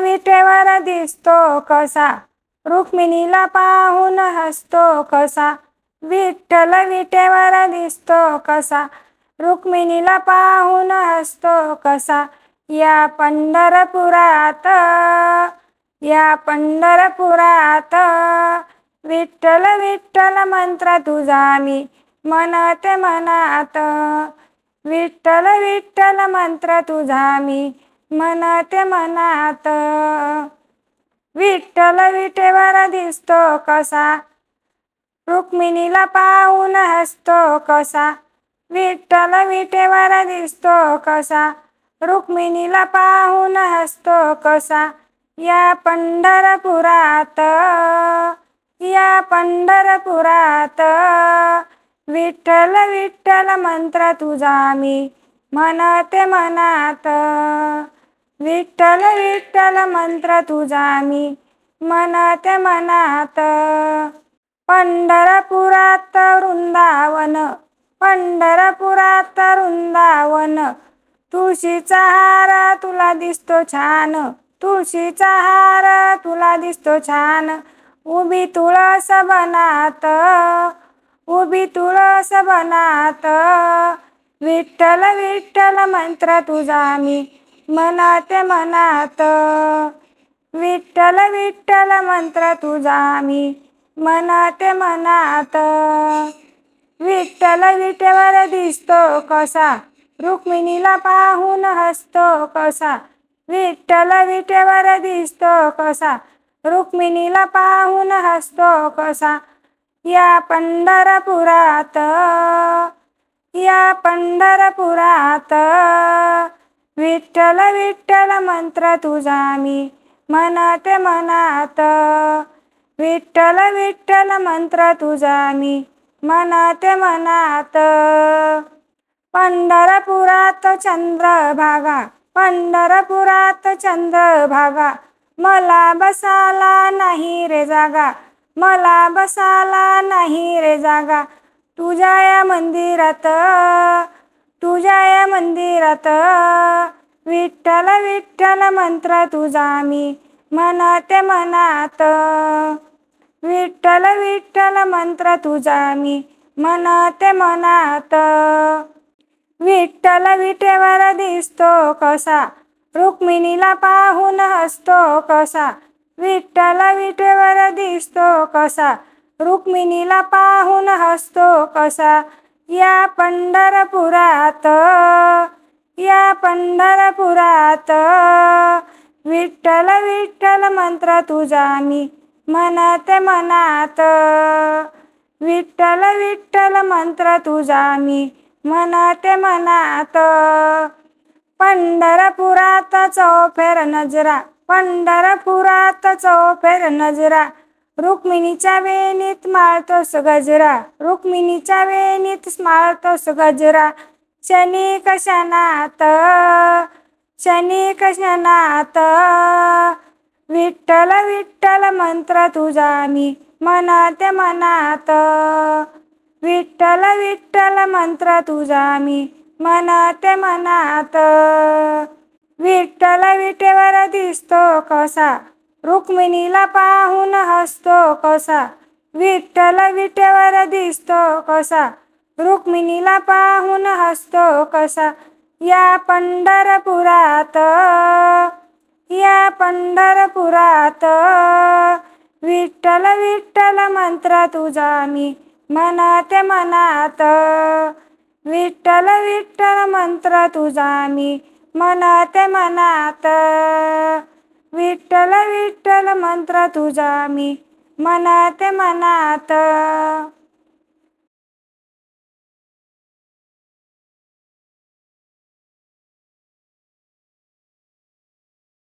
विटेवर दिसतो कसा? रुक्मिणीला पाहून हसतो कसा? विठ्ठल विटेवर दिसतो कसा? रुक्मिणीला पाहून हसतो कसा? या पंढरपुरात या पंढरपुरात विठ्ठल विठ्ठल मंत्र तुझा मी म्हणते मनात. विठ्ठल विठ्ठल मंत्र तुझा मी म्हणते मनात. विठ्ठल विटेवर दिसतो कसा? रुक्मिणीला पाहून हसतो कसा? विठ्ठल विटेवर दिसतो कसा? रुक्मिणीला पाहून हसतो कसा? या पंढरपुरात या पंढरपुरात. विठ्ठल विठ्ठल मंत्र तुझा मी म्हणते मनात. विठ्ठल विठ्ठल मंत्र तुझा मी म्हणते मनात. पंढरपुरात वृंदावन पंढरपुरात वृंदावन. तुळशीचा हार तुला दिसतो छान तुळशीचा हार तुला दिसतो छान. उभी तुळस बनात उभी तुळस बनात. विठ्ठल विठ्ठल मंत्र तुझा मी मनात मनात. विठ्ठल विठ्ठल मंत्र तुझा मी मनात मनात. विठ्ठल विटेवर दिसतो कसा? रुक्मिणीला पाहून हसतो कसा? विठ्ठल विटेवर दिसतो कसा? रुक्मिणीला पाहून हसतो कसा? या पंढरपुरात या पंढरपुरात. विठ्ठल विठ्ठल मंत्र तुझा मी मनात मनात. विठ्ठल विठ्ठल मंत्र तुझा मी मनात मनात. पंढरपुरात चंद्रभागा पंढरपुरात चंद्रभागा मला बसाला नाही रे जागा मला बसाला नाही रे जागा तुझ्या या मंदिरात. तुझ्या या मंदिरात विठ्ठल विठ्ठल मंत्र तुझा मी म्हणते मनात. विठ्ठल विठ्ठल मंत्र तुझा मी म्हणते मनात. विठ्ठल विटेवर दिसतो कसा रुक्मिणीला पाहून हसतो कसा विठ्ठल विटेवर दिसतो कसा रुक्मिणीला पाहून हसतो कसा या पंढरपुरात या पंढरपुरात. विठ्ठल विठ्ठल मंत्र तुझा मी म्हणते मनात. विठ्ठल विठ्ठल मंत्र तुझा मी म्हणते मनात. पंढरपुरात चौफेर नजरा पंढरपुरात चौफेर नजरा. रुक्मिणीच्या वेणीत माळतोस गजरा रुक्मिणीच्या वेणीत माळतोस गजरा शनी कशनात शनी कशनात विठ्ठल विठ्ठल मंत्र तुझा मी म्हणते मनात. विठ्ठल विठ्ठल मंत्र तुझा मी म्हणते मनात. विठ्ठल विटेवर दिसतो कसा? रुक्मिणीला पाहून हसतो कसा. विठ्ठल विटेवर दिसतो कसा. रुक्मिणीला पाहून हसतो कसा. या पंढरपुरात या पंढरपुरात विठ्ठल विठ्ठल मंत्र तुझा मी म्हणते मनात. विठ्ठल विठ्ठल मंत्र तुझा मी म्हणते मनात. विठ्ठल विठ्ठल मंत्र तुझा मी मनात मनात.